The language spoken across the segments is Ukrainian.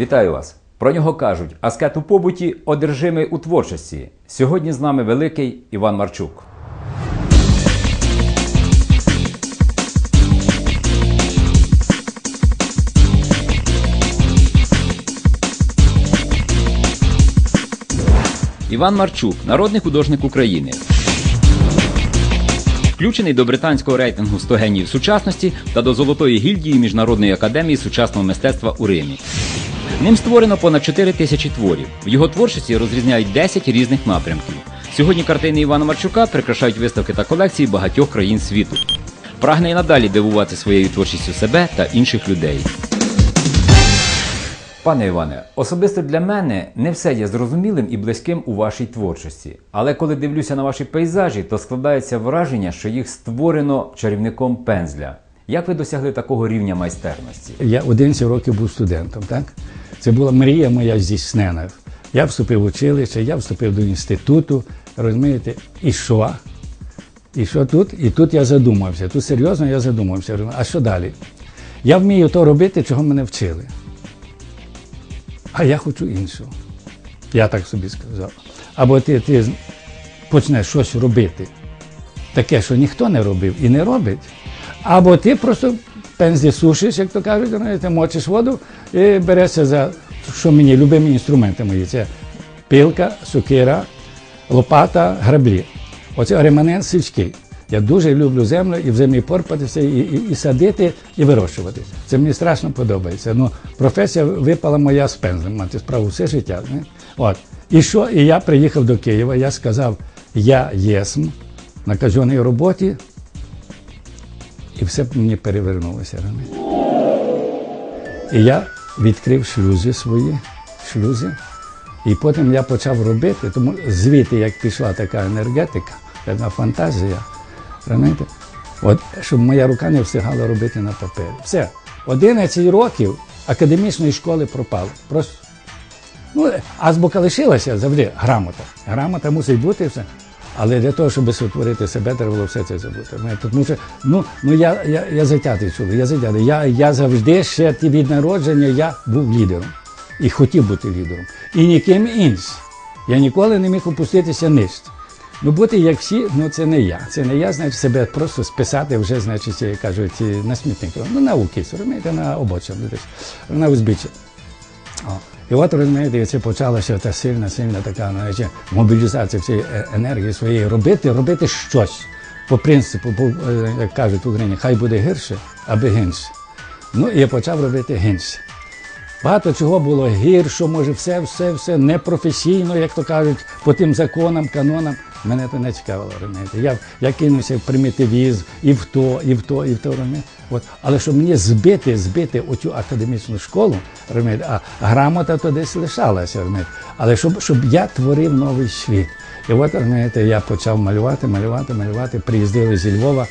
Вітаю вас! Про нього кажуть, аскет у побуті одержимий у творчості. Сьогодні з нами великий Іван Марчук. Іван Марчук, народний художник України. Включений до британського рейтингу 100 генів сучасності та до Золотої гільдії Міжнародної академії сучасного мистецтва у Римі. Ним створено понад 4 тисячі творів. В його творчості розрізняють 10 різних напрямків. Сьогодні картини Івана Марчука прикрашають виставки та колекції багатьох країн світу. Прагне і надалі дивувати своєю творчістю себе та інших людей. Пане Іване, особисто для мене не все є зрозумілим і близьким у вашій творчості. Але коли дивлюся на ваші пейзажі, то складається враження, що їх створено чарівником пензля. Як ви досягли такого рівня майстерності? Я 11 років був студентом, так? Це була мрія моя здійснена. Я вступив в училище, я вступив до інституту, розумієте, і що? І що тут? І тут я задумався. Тут серйозно я задумався. А що далі? Я вмію то робити, чого мене вчили. А я хочу іншого. Я так собі сказав. Або ти, ти почнеш щось робити, таке, що ніхто не робив і не робить. Або ти просто пензлі сушиш, як то кажуть, знаєте, мочиш воду і берешся за що мені любимі інструменти мої. Це пилка, сокира, лопата, граблі. Оце реманент сільський. Я дуже люблю землю і в землі порпатися, і, і, і садити, і вирощувати. Це мені страшно подобається. Ну, професія випала моя з пензлем, мати справу все життя. Не? От. І що? І я приїхав до Києва, я сказав, я єсм на казенній роботі, і все мені перевернулося. І я відкрив шлюзи свої, шлюзи, і потім я почав робити, тому звідти, як пішла така енергетика, така фантазія, розумієте? От, щоб моя рука не встигала робити на папері. Все. 11 років академічної школи пропало. Просто. Ну, азбука лишилася завжди грамота. Грамота мусить бути все. Але для того, щоб сотворити себе, треба було все це забути. Тому що ну, ну я, я, я затятий чоловік, я затятий. Я, я завжди ще від народження я був лідером і хотів бути лідером. І ніким іншим. Я ніколи не міг опуститися нижче. Ну, бути як всі, ну це не я. Це не я, значить, себе просто списати вже, значить, кажуть, на смітник. Ну, на укіс, розумієте, на обочину, на узбіччя. І от розумієте, це почалася та сильна, сильна така навіть, мобілізація цієї енергії своєї робити, робити щось. По принципу, по, е, як кажуть в Україні, хай буде гірше, аби гінше. Ну і я почав робити гінше. Багато чого було гірше, може, все, все, все непрофесійно, як то кажуть, по тим законам, канонам. Мене це не цікавило, розумієте. Я, я кинувся в примітивізм і в то, і в то, і в то. розумієте. От. Але щоб мені збити, збити оцю академічну школу, розумієте, а грамота то десь лишалася, розумієте. але щоб, щоб я творив новий світ. І от розумієте, я почав малювати, малювати, малювати. Приїздили зі Львова.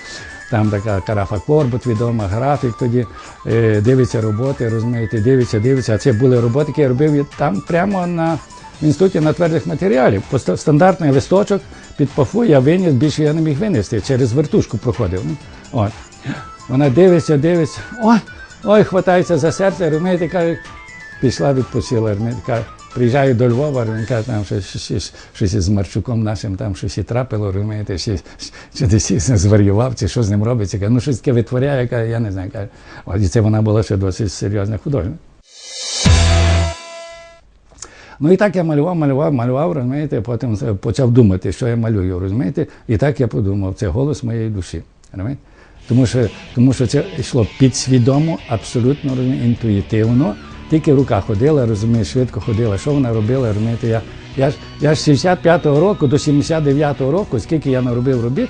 Там така карафа Корбут, відома, графік тоді е, дивиться роботи, розумієте, дивиться, дивиться. А це були роботи, які я робив там прямо на в інституті на твердих матеріалів. Стандартний листочок під пафу я виніс, більше я не міг винести, через вертушку проходив. Ну, От. Вона дивиться, дивиться, ой, ой, хватається за серце, розумієте, каже, пішла розумієте, каже, приїжджаю до Львова, він каже, там щось, із Марчуком нашим там щось і трапило, розумієте, щось, чи десь зварював, чи що з ним робиться. Каже, ну щось таке витворяє, каже, я не знаю. Каже. І це вона була ще досить серйозна художник. Ну і так я малював, малював, малював, розумієте, потім почав думати, що я малюю, розумієте? І так я подумав, це голос моєї душі. розумієте? Тому що тому що це йшло підсвідомо, абсолютно розумієте, інтуїтивно. Тільки рука ходила, розумієш, швидко ходила. Що вона робила, розумієте? Я я, ж я з 65-го року до 79-го року, скільки я наробив робіт,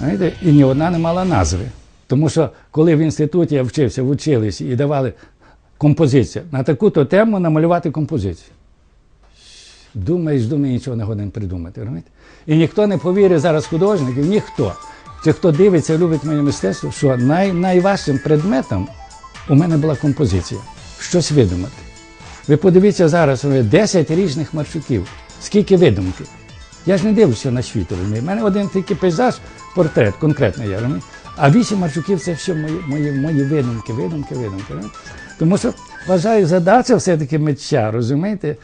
розумієте, і ні одна не мала назви. Тому що коли в інституті я вчився в і давали композицію на таку-то тему намалювати композицію. Думаєш, думаєш, нічого не годен придумати. розумієте? І ніхто не повірить зараз художників, ніхто. Чи хто дивиться, любить моє мистецтво, що най, найважчим предметом у мене була композиція. Щось видумати. Ви подивіться зараз, 10 різних маршрутів, скільки видумки. Я ж не дивлюся на світ? У мене один тільки пейзаж, портрет, конкретно я розумію? А вісім маршрутів це все мої мої, мої видумки, видумки, видумки. Розумієте? Тому що вважаю, задача все-таки митця, розумієте?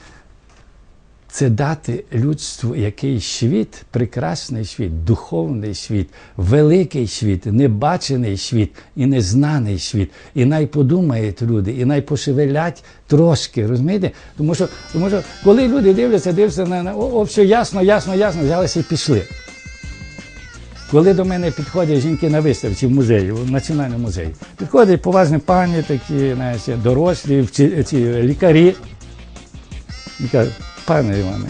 Це дати людству якийсь світ, прекрасний світ, духовний світ, великий світ, небачений світ і незнаний світ. І най подумають люди, і най пошевелять трошки, розумієте? Тому що, тому що коли люди дивляться, дивляться на, о, о, все ясно, ясно, ясно, взялися і пішли. Коли до мене підходять жінки на виставці в музеї, в національному музеї, підходять поважні пані, такі, знаєте, дорослі, ці лікарі. І кажуть, пане Іване,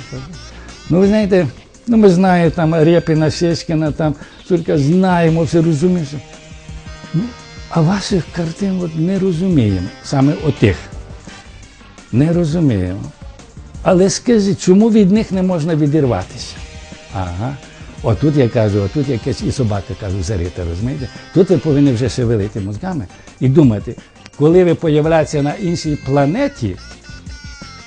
ну ви знаєте, ну ми знаємо там Рєпіна, Сєськіна, там, Сурка, знаємо, все розуміємо. Ну, а ваших картин от не розуміємо, саме отих. Не розуміємо. Але скажіть, чому від них не можна відірватися? Ага. Отут я кажу, отут якась і собака кажу, зарита, розумієте? Тут ви повинні вже шевелити мозками і думати, коли ви появляєтеся на іншій планеті,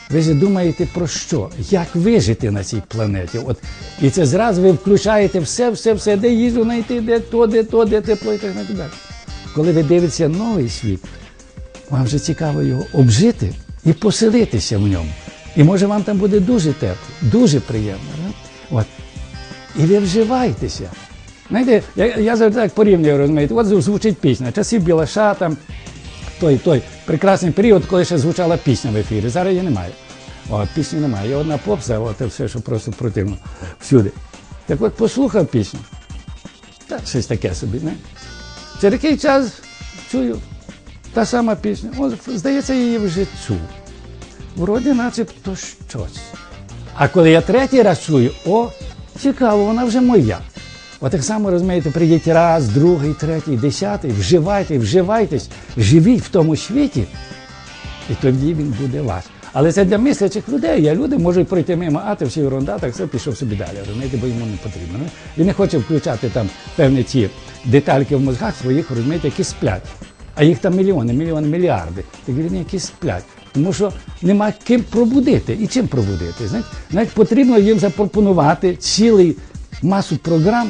ви ж думаєте про що? Як вижити на цій планеті? От, і це зразу ви включаєте все, все, все, де їжу знайти, де то, де то, де тепло і так далі. Коли ви дивитеся новий світ, вам вже цікаво його обжити і поселитися в ньому. І може вам там буде дуже тепло, дуже приємно. Да? От. І ви вживайтеся. Знаєте, я, я завжди так порівнюю, розумієте, от звучить пісня, часів Білаша, там, той, той прекрасний період, коли ще звучала пісня в ефірі. Зараз її немає. О, пісні немає. Є одна попса, от все, що просто противно всюди. Так от послухав пісню. Та щось таке собі, не? Через який час чую та сама пісня. О, здається, її вже чув. Вроді начебто щось. А коли я третій раз чую, о, цікаво, вона вже моя. От так само, розумієте, прийдіть раз, другий, третій, десятий, вживайте, вживайтесь, живіть в тому світі, і тоді він буде ваш. Але це для мислячих людей. Я люди можуть пройти мимо, а ти всі ерунда, так все пішов собі далі. Розумієте, бо йому не потрібно. Він не хоче включати там певні ті детальки в мозгах своїх, розумієте, які сплять. А їх там мільйони, мільйони, мільярди. Так він які сплять. Тому що нема ким пробудити і чим пробудити. Знаєте, навіть потрібно їм запропонувати цілий масу програм,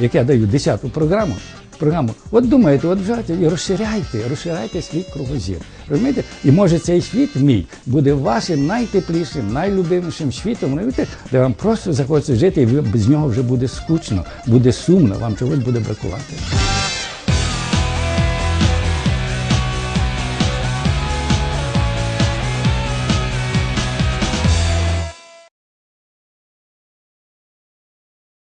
як я даю 10-ту програму. Програму, от думаєте, от взяти і розширяйте, розширяйте свій кругозір. Розумієте? І може цей світ мій буде вашим найтеплішим, найлюбимішим світом, розумієте, де вам просто захочеться жити, і ви- без нього вже буде скучно, буде сумно, вам чогось буде бракувати.